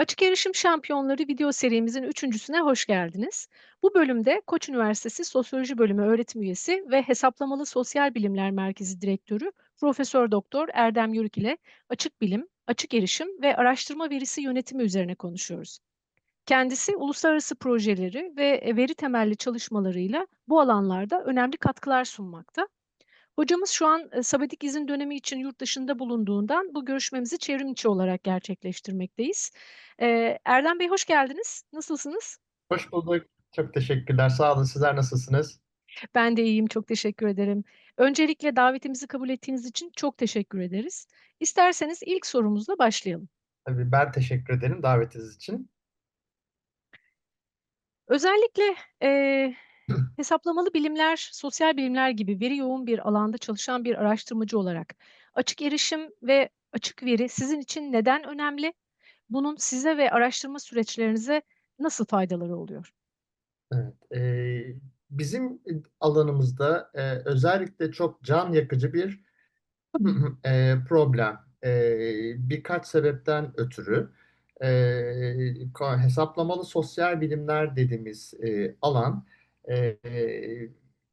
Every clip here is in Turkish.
Açık Erişim Şampiyonları video serimizin üçüncüsüne hoş geldiniz. Bu bölümde Koç Üniversitesi Sosyoloji Bölümü öğretim üyesi ve Hesaplamalı Sosyal Bilimler Merkezi Direktörü Profesör Doktor Erdem Yörük ile açık bilim, açık erişim ve araştırma verisi yönetimi üzerine konuşuyoruz. Kendisi uluslararası projeleri ve veri temelli çalışmalarıyla bu alanlarda önemli katkılar sunmakta. Hocamız şu an, eee, sabatik izin dönemi için yurt dışında bulunduğundan bu görüşmemizi çevrim içi olarak gerçekleştirmekteyiz. Eee, Erdem Bey hoş geldiniz. Nasılsınız? Hoş bulduk. Çok teşekkürler. Sağ olun. Sizler nasılsınız? Ben de iyiyim, çok teşekkür ederim. Öncelikle davetimizi kabul ettiğiniz için çok teşekkür ederiz. İsterseniz ilk sorumuzla başlayalım. Tabii ben teşekkür ederim davetiniz için. Özellikle, eee, hesaplamalı bilimler, sosyal bilimler gibi veri yoğun bir alanda çalışan bir araştırmacı olarak açık erişim ve açık veri sizin için neden önemli? Bunun size ve araştırma süreçlerinize nasıl faydaları oluyor? Evet, eee, bizim, alanımızda, eee, özellikle çok can yakıcı bir, eee, problem. Eee, birkaç sebepten ötürü. Ka hesaplamalı sosyal bilimler dediğimiz, eee, alan,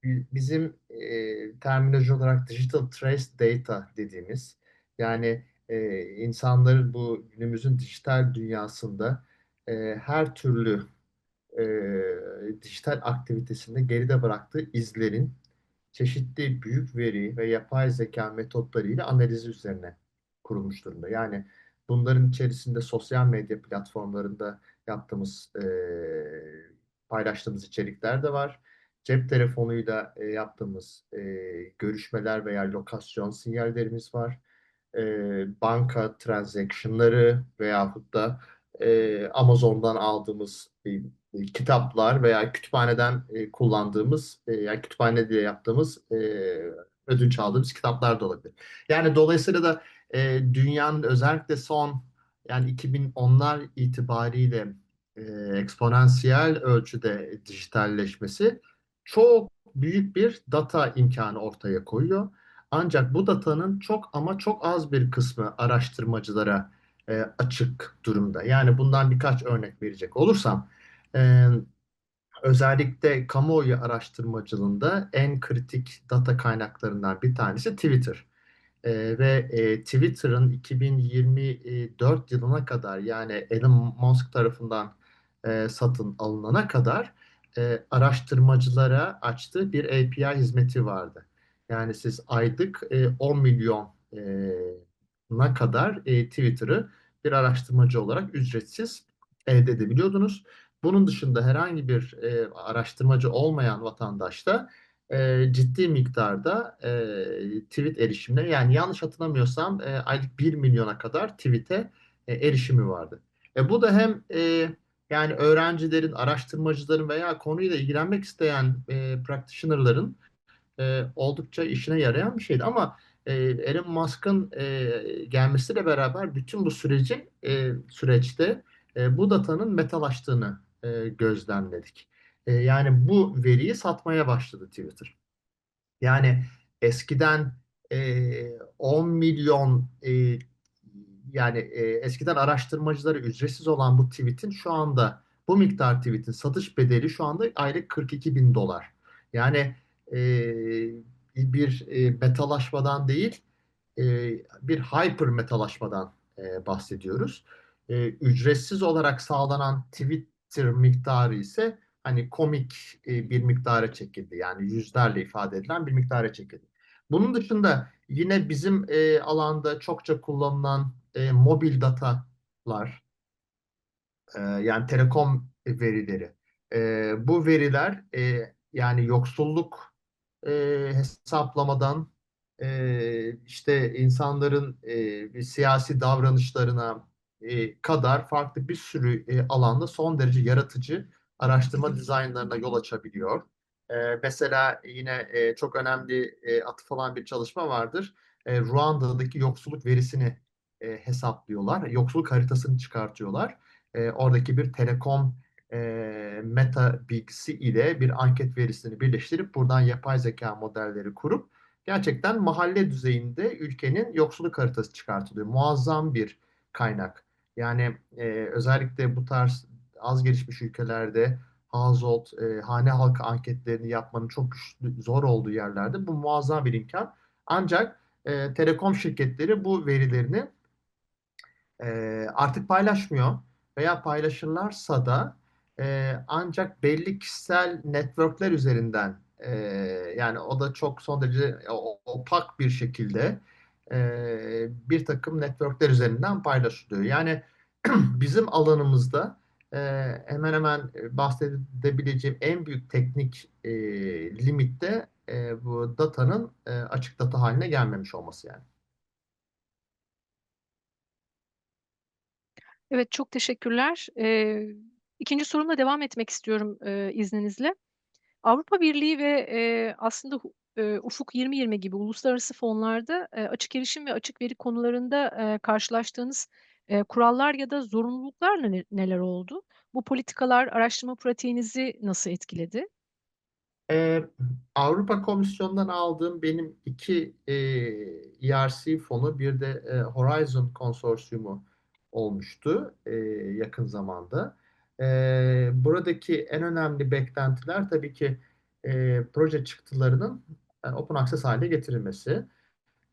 bi bizim, eee, terminoloji olarak digital trace data dediğimiz, yani, eee, insanların bu günümüzün dijital dünyasında, eee, her türlü, eee, dijital aktivitesinde geride bıraktığı izlerin çeşitli büyük veri ve yapay zekâ metotlarıyla analizi üzerine kurulmuş durumda. Yani, bunların içerisinde sosyal medya platformlarında yaptığımız, eee, paylaştığımız içerikler de var. Cep telefonuyla, eee, yaptığımız, eee, görüşmeler veya lokasyon sinyallerimiz var. Eee, banka tranzaction'ları veyahut da, eee, Amazon'dan aldığımız, eee, kitaplar veya kütüphaneden, eee, kullandığımız, eee, yani kütüphanede yaptığımız, eee, ödünç aldığımız kitaplar da olabilir. Yani dolayısıyla da, eee, dünyanın özellikle son, yani 2010'lar itibariyle, eee, eksponansiyel ölçüde dijitalleşmesi çok büyük bir data imkânı ortaya koyuyor. Ancak bu datanın çok ama çok az bir kısmı araştırmacılara, eee, açık durumda. Yani bundan birkaç örnek verecek olursam, emm, özellikle kamuoyu araştırmacılığında en kritik data kaynaklarından bir tanesi Twitter. Eee, ve, eee, Twitter'ın 2024 yılına kadar yani Elon Musk tarafından, eee, satın alınana kadar, eee, araştırmacılara açtığı bir API hizmeti vardı. Yani siz aylık, eee, 10.000.000 eee, na kadar, eee, Twitter'ı bir araştırmacı olarak ücretsiz elde edebiliyordunuz. Bunun dışında herhangi bir, eee, araştırmacı olmayan vatandaş da, eee, ciddi miktarda, eee, tweet erişimine, yani yanlış hatırlamıyorsam, eee, aylık 1.000.000'a kadar tweet'e, eee, erişimi vardı. E, bu da hem, eee, yani öğrencilerin, araştırmacıların veya konuyla ilgilenmek isteyen, eee, practitioner'ların, eee, oldukça işine yarayan bir şeydi ama, eee, Elon Musk'ın, eee, gelmesiyle beraber bütün bu sürecin, eee, süreçte, eee, bu datanın metalaştığını, eee, gözlemledik. Eee, yani bu veriyi satmaya başladı Twitter. Yani eskiden, eee, 10.000.000 eee, yani, eee, eskiden araştırmacılara ücretsiz olan bu tweet'in şu anda bu miktar tweet'in satış bedeli şu anda aylık $42.000. Yani, eee, bir, eee, metalaşmadan değil, eee, bir hyper metalaşmadan, eee, bahsediyoruz. Eee, ücretsiz olarak sağlanan Twitter miktarı ise hani komik, eee, bir miktara çekildi. Yani yüzlerle ifade edilen bir miktara çekildi. Bunun dışında yine bizim, eee, alanda çokça kullanılan, eee, mobil datalar eee, yani telekom verileri. Eee, bu veriler, eee, yani yoksulluk, eee, hesaplamadan, eee, işte insanların, bir siyasi davranışlarına, eee, kadar farklı bir sürü, eee, alanda son derece yaratıcı araştırma dizaynlarına yol açabiliyor. Eee, mesela yine, eee, çok önemli, eee, atıf olan bir çalışma vardır. Eee, Ruanda'daki yoksulluk verisini, eee, hesaplıyorlar. Yoksulluk haritasını çıkartıyorlar. Eee, oradaki bir telekom, eee, meta bilgisi ile bir anket verisini birleştirip buradan yapay zekâ modelleri kurup gerçekten mahalle düzeyinde ülkenin yoksulluk haritası çıkartılıyor. Muazzam bir kaynak. Yani e, özellikle bu tarz az gelişmiş ülkelerde household, e, hane halkı anketlerini yapmanın çok güçlü, zor olduğu yerlerde bu muazzam bir imkan. Ancak e, telekom şirketleri bu verilerini e, artık paylaşmıyor veya paylaşırlarsa da e, ancak belli kişisel networkler üzerinden e, yani o da çok son derece opak bir şekilde e, bir takım networkler üzerinden paylaşılıyor. Yani bizim alanımızda e, hemen hemen bahsedebileceğim en büyük teknik e, limitte e, bu datanın e, açık data haline gelmemiş olması yani. Evet, çok teşekkürler. Eee, 2. sorumla devam etmek istiyorum, eee, izninizle. Avrupa Birliği ve, eee, aslında eee, Ufuk 2020 gibi uluslararası fonlarda, eee, açık erişim ve açık veri konularında, eee, karşılaştığınız, eee, kurallar ya da zorunluluklar ne neler oldu? Bu politikalar araştırma pratiğinizi nasıl etkiledi? Eee, Avrupa Komisyonu'ndan aldığım benim 2 eee, ERC fonu, bir de, eee, Horizon Konsorsiyumu olmuştu, eee, yakın zamanda. Eee, buradaki en önemli beklentiler tabii ki, eee, proje çıktılarının, eee, open access hâle getirilmesi.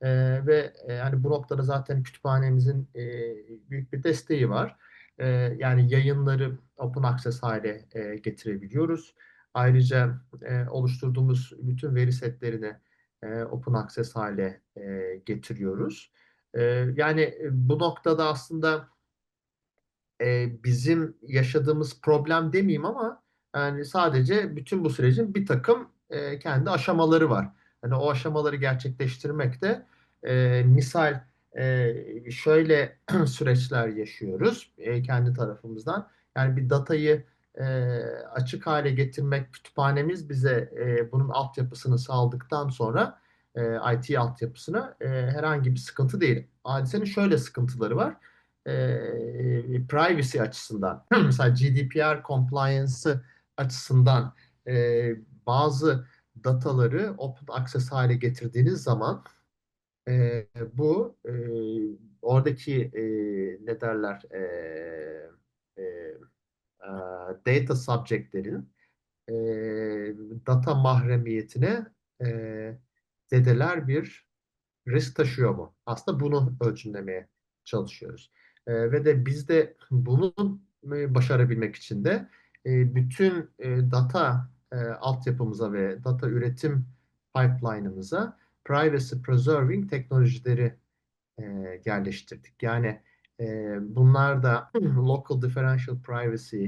Eee, ve, eee, hani, bu noktada zaten kütüphanemizin, eee, büyük bir desteği var. Eee, yani yayınları open access hâle, eee, getirebiliyoruz. Ayrıca, eee, oluşturduğumuz bütün veri setlerini, eee, open access hâle, eee, getiriyoruz. Eee, yani, eee, bu noktada aslında eee, bizim yaşadığımız problem demeyeyim ama, yani, sadece bütün bu sürecin birtakım, eee, kendi aşamaları var. Hani, o aşamaları gerçekleştirmekte, eee, misal, eee, şöyle süreçler yaşıyoruz, eee, kendi tarafımızdan. Yani, bir datayı, eee, açık hâle getirmek, kütüphanemiz bize, eee, bunun altyapısını sağladıktan sonra, eee, IT altyapısını, eee, herhangi bir sıkıntı değil. Hadisenin şöyle sıkıntıları var: Eee, privacy açısından, mesela GDPR compliance'ı açısından, eee, bazı dataları open access hâle getirdiğiniz zaman, eee, bu, eee, oradaki, eee, ne derler, eee, eee, aaa, data subject'lerin, eee, data mahremiyetine, eee, zedeler bir risk taşıyor mu? Aslında bunu ölçümlemeye çalışıyoruz. Eee, ve de biz de bunu, başarabilmek için de, eee, bütün, eee, data, eee, altyapımıza ve data üretim pipeline'ımıza privacy preserving teknolojileri, eee, yerleştirdik. Yani, eee, bunlar da local differential privacy,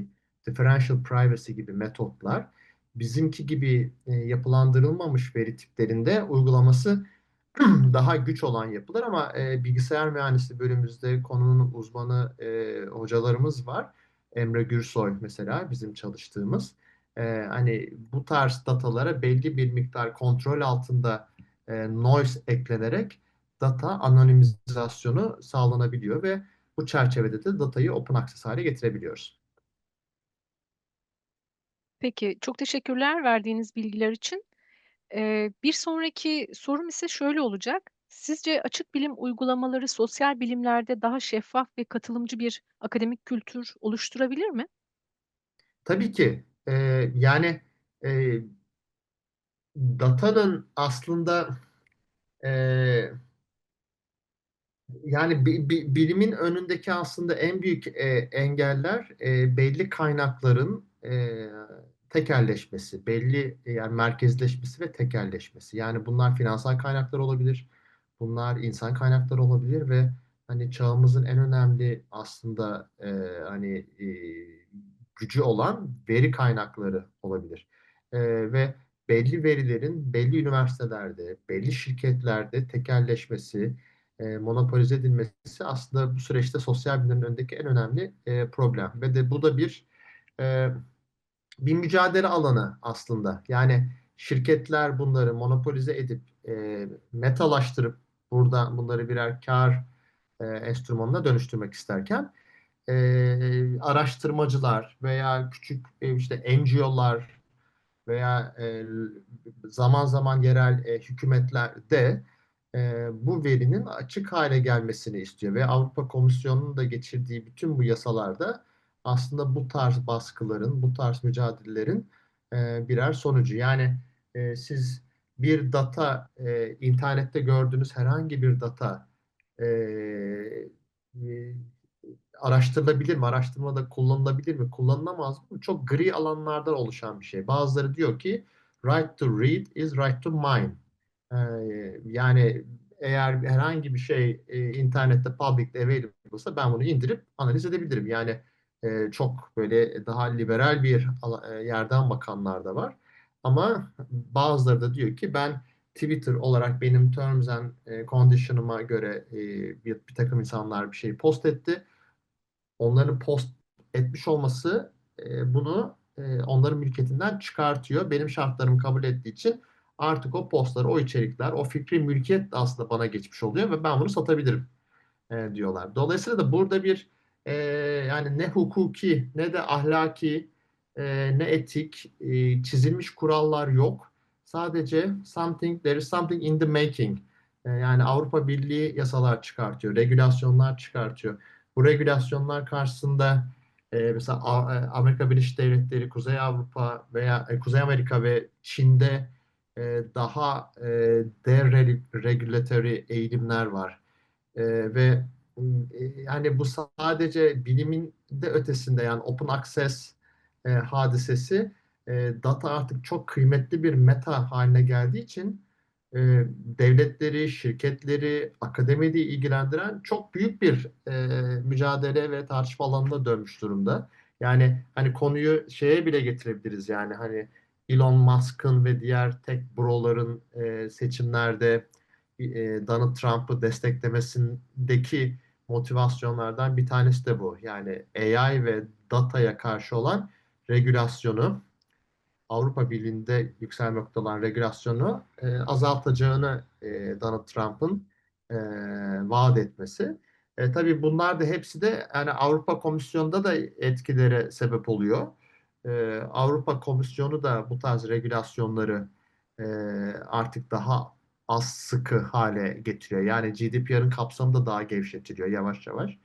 differential privacy gibi metotlar bizimki gibi, eee, yapılandırılmamış veri tiplerinde uygulaması daha güç olan yapılar ama, eee, bilgisayar mühendisliği bölümümüzde konunun uzmanı, eee, hocalarımız var. Emre Gürsoy mesela bizim çalıştığımız. Eee, hani, bu tarz datalara belli bir miktar kontrol altında, eee, noise eklenerek data anonimizasyonu sağlanabiliyor ve bu çerçevede de datayı open access hâle getirebiliyoruz. Peki, çok teşekkürler verdiğiniz bilgiler için. Eee, bir sonraki sorum ise şöyle olacak: Sizce açık bilim uygulamaları sosyal bilimlerde daha şeffaf ve katılımcı bir akademik kültür oluşturabilir mi? Tabii ki. Eee, yani, eee datanın aslında, eee yani, bi bi bilimin önündeki aslında en büyük, eee, engeller, eee, belli kaynakların, eee, tekelleşmesi, belli, yani, merkezleşmesi ve tekelleşmesi. Yani, bunlar finansal kaynaklar olabilir, bunlar insan kaynakları olabilir ve, hani, çağımızın en önemli aslında, eee, hani, iii, gücü olan veri kaynakları olabilir. Eee, ve belli verilerin belli üniversitelerde, belli şirketlerde tekelleşmesi, eee, monopolize edilmesi aslında bu süreçte sosyal bilimlerin önündeki en önemli, eee, problem ve de bu da bir, eee, bir mücadele alanı aslında. Yani, şirketler bunları monopolize edip, eee, metalaştırıp buradan bunları birer kâr, eee, enstrümanına dönüştürmek isterken, eee, araştırmacılar veya küçük, eee, işte, NGO'lar veya, eee, zaman zaman yerel, eee, hükümetler de, eee, bu verinin açık hale gelmesini istiyor ve Avrupa Komisyonu'nun da geçirdiği bütün bu yasalarda aslında bu tarz baskıların, bu tarz mücadelelerin eee, birer sonucu. Yani eee, siz bir data, eee, internette gördüğünüz herhangi bir data eee, araştırılabilir mi? Araştırmada kullanılabilir mi? Kullanılamaz mı? Çok gri alanlardan oluşan bir şey. Bazıları diyor ki right to read is right to mine. Ee, yani eğer herhangi bir şey e, internette public available'sa ben bunu indirip analiz edebilirim. Yani e, çok böyle daha liberal bir e, yerden bakanlar da var. Ama bazıları da diyor ki ben Twitter olarak benim terms and e, condition'ıma göre e, bir, bir takım insanlar bir şey post etti onların post etmiş olması e, bunu e, onların mülkiyetinden çıkartıyor. Benim şartlarımı kabul ettiği için artık o postlar, o içerikler, o fikri mülkiyet de aslında bana geçmiş oluyor ve ben bunu satabilirim e, diyorlar. Dolayısıyla da burada bir e, yani ne hukuki ne de ahlaki e, ne etik e, çizilmiş kurallar yok. Sadece something there is something in the making. E, yani Avrupa Birliği yasalar çıkartıyor, regülasyonlar çıkartıyor. Bu regülasyonlar karşısında e, mesela e, Amerika Birleşik Devletleri, Kuzey Avrupa veya e, Kuzey Amerika ve Çin'de e, daha e, deregulatory eğilimler var. E, ve e, yani bu sadece bilimin de ötesinde yani open access e, hadisesi e, data artık çok kıymetli bir meta haline geldiği için e, devletleri, şirketleri, akademiyi ilgilendiren çok büyük bir e, mücadele ve tartışma alanına dönmüş durumda. Yani hani konuyu şeye bile getirebiliriz yani hani Elon Musk'ın ve diğer tech broların e, seçimlerde e, Donald Trump'ı desteklemesindeki motivasyonlardan bir tanesi de bu. Yani AI ve dataya karşı olan regülasyonu Avrupa Birliği'nde yükselmekte olan regülasyonu e, azaltacağını e, Donald Trump'ın e, vaat etmesi. E, tabii bunlar da hepsi de yani Avrupa Komisyonu'nda da etkilere sebep oluyor. E, Avrupa Komisyonu da bu tarz regülasyonları e, artık daha az sıkı hale getiriyor. Yani GDPR'ın kapsamı da daha gevşetiliyor yavaş yavaş.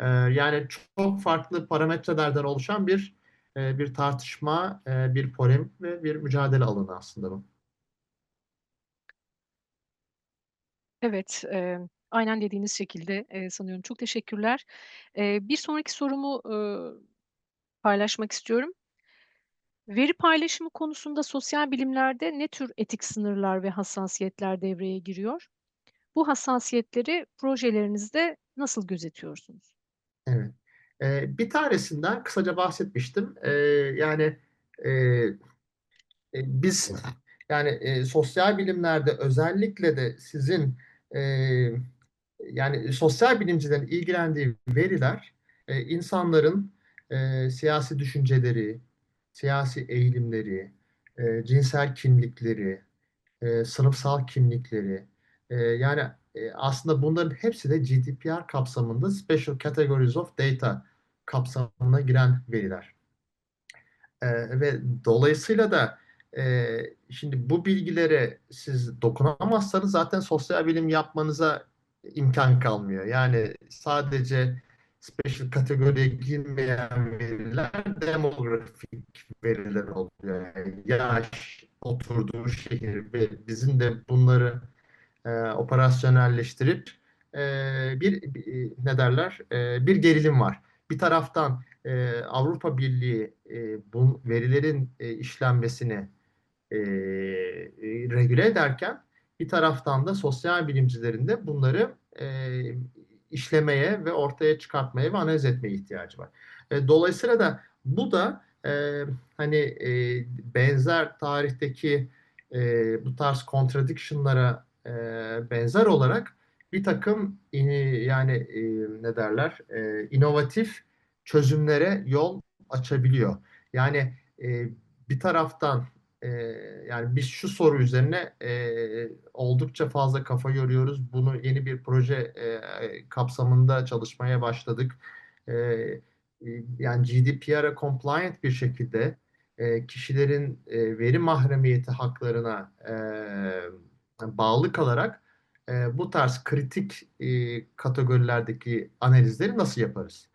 E, yani çok farklı parametrelerden oluşan bir e, bir tartışma, e, bir polemik ve bir mücadele alanı aslında bu. Evet, eee, aynen dediğiniz şekilde, eee, sanıyorum. Çok teşekkürler. Eee, bir sonraki sorumu, ııı, paylaşmak istiyorum. Veri paylaşımı konusunda sosyal bilimlerde ne tür etik sınırlar ve hassasiyetler devreye giriyor? Bu hassasiyetleri projelerinizde nasıl gözetiyorsunuz? Evet. Bir tanesinden kısaca bahsetmiştim. Yani e, biz yani e, sosyal bilimlerde özellikle de sizin yani sosyal bilimcilerin ilgilendiği veriler e, insanların siyasi düşünceleri, siyasi eğilimleri, cinsel kimlikleri, sınıfsal kimlikleri yani aslında bunların hepsi de GDPR kapsamında Special Categories of Data kapsamına giren veriler. E, ve dolayısıyla da e, şimdi bu bilgilere siz dokunamazsanız zaten sosyal bilim yapmanıza imkan kalmıyor. Yani sadece special kategoriye girmeyen veriler demografik veriler oluyor. Yani yaş, oturduğu şehir ve bizim de bunları e, operasyonelleştirip e, bir, bir ne derler e, bir gerilim var. Bir taraftan e, Avrupa Birliği e, bu verilerin e, işlenmesini e, regüle ederken bir taraftan da sosyal bilimcilerin de bunları e, işlemeye ve ortaya çıkartmaya ve analiz etmeye ihtiyacı var. E, dolayısıyla da bu da e, hani e, benzer tarihteki e, bu tarz contradiction'lara e, benzer olarak bir takım yani ne derler e, inovatif çözümlere yol açabiliyor. Yani bir taraftan yani biz şu soru üzerine oldukça fazla kafa yoruyoruz. Bunu yeni bir proje kapsamında çalışmaya başladık. Yani GDPR'a compliant bir şekilde kişilerin veri mahremiyeti haklarına e, bağlı kalarak eee, bu tarz kritik, eee, kategorilerdeki analizleri nasıl yaparız?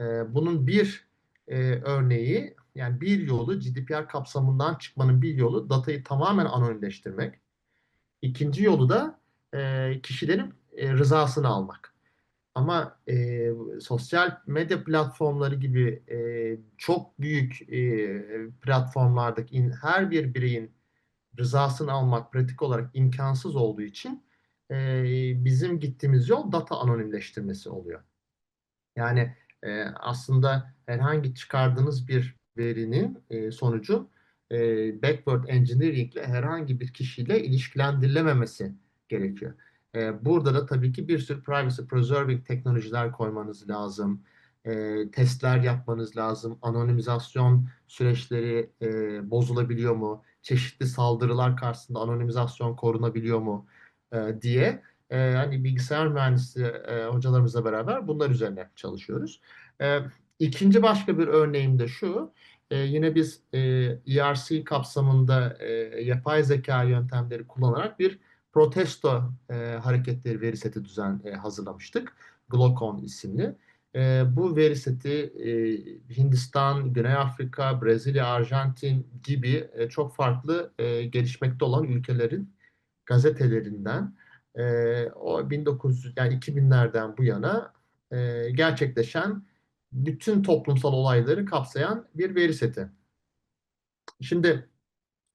Eee, bunun bir, eee, örneği, yani bir yolu GDPR kapsamından çıkmanın bir yolu datayı tamamen anonimleştirmek. 2'nci yolu da, eee, kişilerin, eee, rızasını almak. Ama, eee, sosyal medya platformları gibi, eee, çok büyük, eee, platformlardaki in her bir bireyin rızasını almak pratik olarak imkânsız olduğu için, eee, bizim gittiğimiz yol data anonimleştirmesi oluyor. Yani, eee, aslında herhangi çıkardığınız bir verinin, eee, sonucu, eee, backward engineering'le herhangi bir kişiyle ilişkilendirilememesi gerekiyor. Eee, burada da tabii ki bir sürü privacy preserving teknolojiler koymanız lazım. Eee, testler yapmanız lazım. Anonimizasyon süreçleri, eee, bozulabiliyor mu? Çeşitli saldırılar karşısında anonimizasyon korunabiliyor mu, eee, diye, eee, hani, bilgisayar mühendisliği, eee, hocalarımızla beraber bunlar üzerine çalışıyoruz. Eee, 2'nci başka bir örneğim de şu, eee, yine biz, eee, ERC kapsamında, eee, yapay zekâ yöntemleri kullanarak bir protesto, eee, hareketleri veri seti düzen eee, hazırlamıştık. Glocon isimli. Eee, bu veri seti, eee, Hindistan, Güney Afrika, Brezilya, Arjantin gibi, eee, çok farklı, eee, gelişmekte olan ülkelerin gazetelerinden, eee, o 1900 yani 2000'lerden bu yana, eee, gerçekleşen bütün toplumsal olayları kapsayan bir veri seti. Şimdi,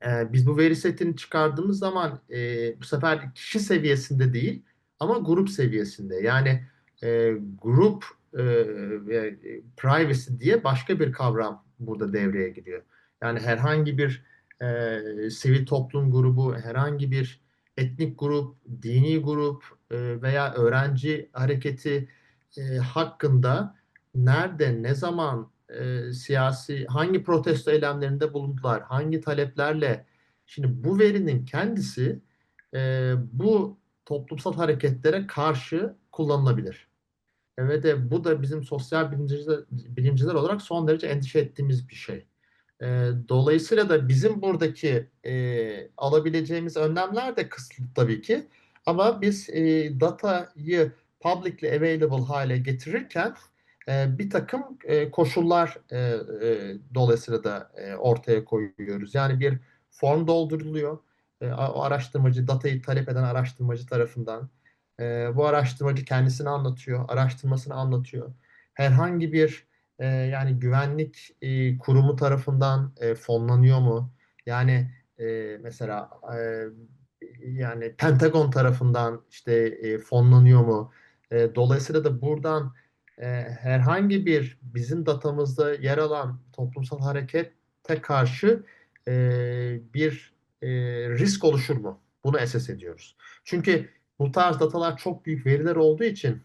eee, biz bu veri setini çıkardığımız zaman, eee, bu sefer kişi seviyesinde değil ama grup seviyesinde. Yani, eee, grup, eee, privacy diye başka bir kavram burada devreye giriyor. Yani herhangi bir, eee, sivil toplum grubu, herhangi bir etnik grup, dini grup, eee, veya öğrenci hareketi, eee, hakkında nerede, ne zaman, eee, siyasi hangi protesto eylemlerinde bulundular, hangi taleplerle Şimdi bu verinin kendisi, bu toplumsal hareketlere karşı kullanılabilir. Ve de bu da bizim sosyal bilimciler olarak son derece endişe ettiğimiz bir şey. Eee, dolayısıyla da bizim buradaki, eee, alabileceğimiz önlemler de kısıtlı tabii ki ama biz, eee, datayı publicly available hâle getirirken, eee, birtakım, eee, koşullar, eee, eee, dolayısıyla da, eee, ortaya koyuyoruz. Yani bir form dolduruluyor. A o araştırmacı, datayı talep eden araştırmacı tarafından. Eee, bu araştırmacı kendisini anlatıyor, araştırmasını anlatıyor. Herhangi bir, eee, yani güvenlik, iii, kurumu tarafından, eee, fonlanıyor mu? Yani, eee, mesela, eee, yani Pentagon tarafından, işte, eee, fonlanıyor mu? Eee, dolayısıyla da buradan, eee, herhangi bir bizim datamızda yer alan toplumsal harekete karşı, eee, bir, eee, risk oluşur mu? Bunu assess ediyoruz. Çünkü bu tarz datalar çok büyük veriler olduğu için,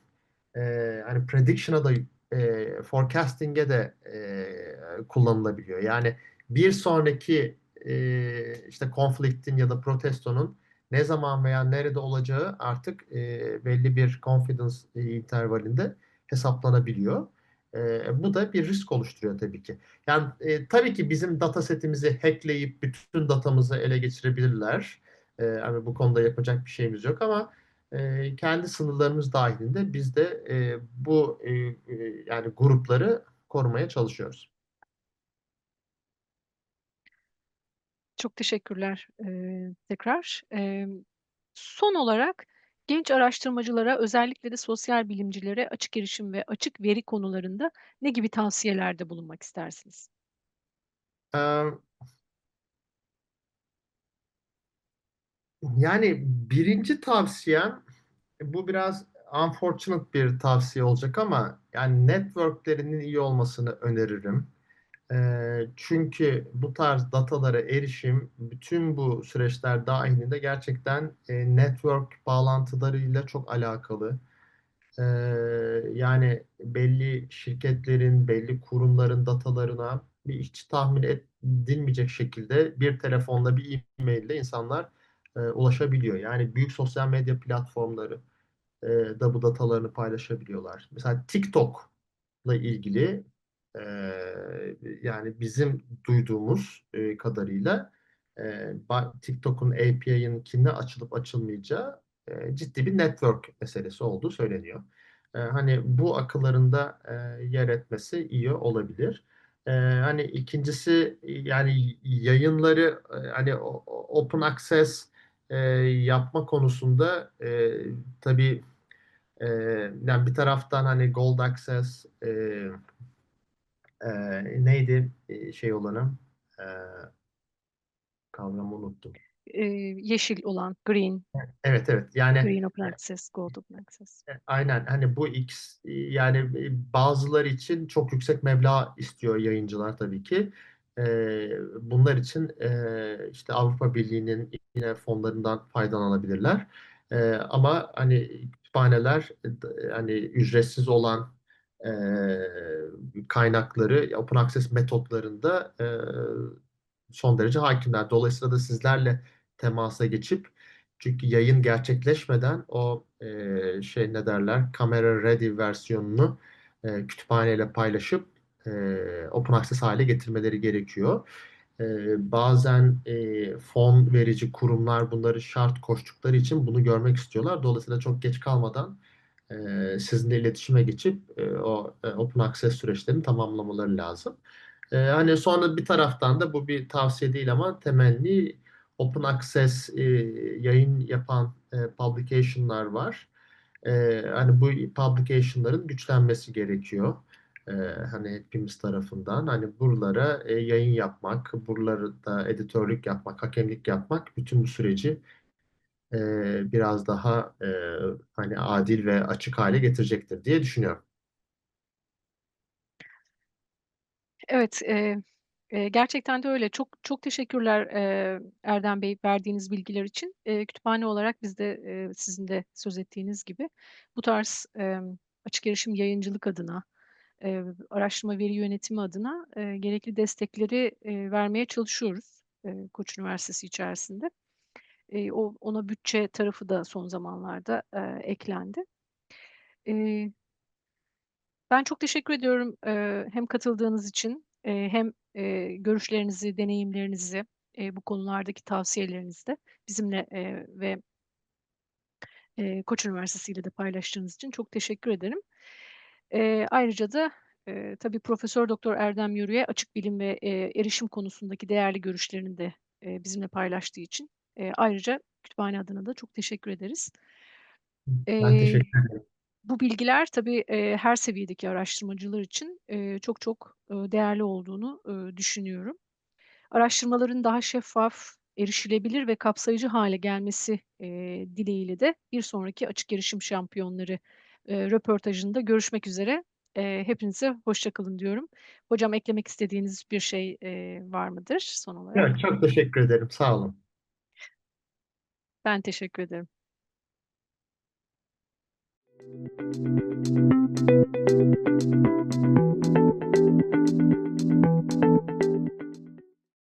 eee, hani prediction'a da, eee, forecasting'e de, eee, kullanılabiliyor. Yani bir sonraki, eee, işte conflict'in ya da protestonun ne zaman veya nerede olacağı artık, eee, belli bir confidence, eee, intervalinde hesaplanabiliyor. Eee, bu da bir risk oluşturuyor tabii ki. Yani, eee, tabii ki bizim datasetimizi hackleyip bütün datamızı ele geçirebilirler. Eee, hani bu konuda yapacak bir şeyimiz yok ama, kendi sınırlarımız dâhilinde biz de, bu, yani grupları korumaya çalışıyoruz. Çok teşekkürler, tekrar. Son olarak genç araştırmacılara, özellikle de sosyal bilimcilere açık erişim ve açık veri konularında ne gibi tavsiyelerde bulunmak istersiniz? Yani 1'inci tavsiyem, bu biraz unfortunate bir tavsiye olacak ama yani network'lerinin iyi olmasını öneririm. Eee, çünkü bu tarz datalara erişim bütün bu süreçler dâhilinde gerçekten, eee, network bağlantılarıyla çok alakalı. Eee, yani belli şirketlerin, belli kurumların datalarına bir hiç tahmin edilmeyecek şekilde bir telefonla, bir e-mail'le insanlar, eee, ulaşabiliyor. Yani büyük sosyal medya platformları, eee, da bu datalarını paylaşabiliyorlar. Mesela TikTok'la ilgili, eee, yani bizim duyduğumuz, eee, kadarıyla, ba TikTok'un API'nin açılıp açılmayacağı, eee, ciddi bir network meselesi olduğu söyleniyor. Eee, hani bu akıllarında, eee, yer etmesi iyi olabilir. Eee, hani 2'ncisi, yani yayınları, eee, hani open access, eee, yapma konusunda, eee, tabii, eee, yani bir taraftan hani gold access, eee, eee, neydi, eee, şey olanı, eee kavramı unuttum. Eee, yeşil olan green Evet, evet. Yani, green open access, gold open access. E aynen. Hani bu ikis yani, bazıları için çok yüksek meblağ istiyor yayıncılar tabii ki. Eee, bunlar için, eee, işte Avrupa Birliği'nin yine fonlarından faydalanabilirler. Eee, ama hani kütüphaneler, d hani ücretsiz olan, eee, kaynakları open access metotlarında, eee, son derece hâkimler. Dolayısıyla da sizlerle temasa geçip çünkü yayın gerçekleşmeden o, eee, şey ne derler, camera ready versiyonunu, eee, kütüphaneyle paylaşıp, open access hâle getirmeleri gerekiyor. Bazen, fon verici kurumlar bunları şart koştukları için bunu görmek istiyorlar. Dolayısıyla çok geç kalmadan, sizinle iletişime geçip, o, open access süreçlerini tamamlamaları lazım. Hani sonra bir taraftan da bu bir tavsiye değil ama temenni open access, yayın yapan, publication'lar var. Eee, hani bu publication'ların güçlenmesi gerekiyor, eee, hani hepimiz tarafından. Hani buralara, eee, yayın yapmak, buralarda editörlük yapmak, hakemlik yapmak bütün bu süreci, eee, biraz daha, eee, hani adil ve açık hâle getirecektir diye düşünüyorum. Evet, eee, eee, gerçekten de öyle. Çok çok teşekkürler, eee, Erdem Bey verdiğiniz bilgiler için. Eee, kütüphane olarak biz de, eee, sizin de söz ettiğiniz gibi bu tarz, emm, açık erişim yayıncılık adına, eee, araştırma veri yönetimi adına, eee, gerekli destekleri, eee, vermeye çalışıyoruz, eee, Koç Üniversitesi içerisinde. Eee, o ona bütçe tarafı da son zamanlarda, eee, eklendi. Eee Ben çok teşekkür ediyorum, eee, hem katıldığınız için, eee, hem, eee, görüşlerinizi, deneyimlerinizi, eee, bu konulardaki tavsiyelerinizi de bizimle, eee, ve eee, Koç Üniversitesi ile de paylaştığınız için çok teşekkür ederim. Eee, ayrıca da, eee, tabii Profesör Doktor Erdem Yörük'e açık bilim ve, eee, erişim konusundaki değerli görüşlerini de, eee, bizimle paylaştığı için, eee, ayrıca kütüphane adına da çok teşekkür ederiz. Ben Eee, teşekkür ederim. bu bilgiler tabii, eee, her seviyedeki araştırmacılar için, eee, çok çok, ııı, değerli olduğunu, ııı, düşünüyorum. Araştırmaların daha şeffaf, erişilebilir ve kapsayıcı hâle gelmesi, eee, dileğiyle de bir sonraki Açık Erişim Şampiyonları, e, röportajında görüşmek üzere. E, hepinize hoşçakalın diyorum. Hocam eklemek istediğiniz bir şey e, var mıdır son olarak? Evet, çok teşekkür ederim. Sağ olun. Ben teşekkür ederim. Thank you.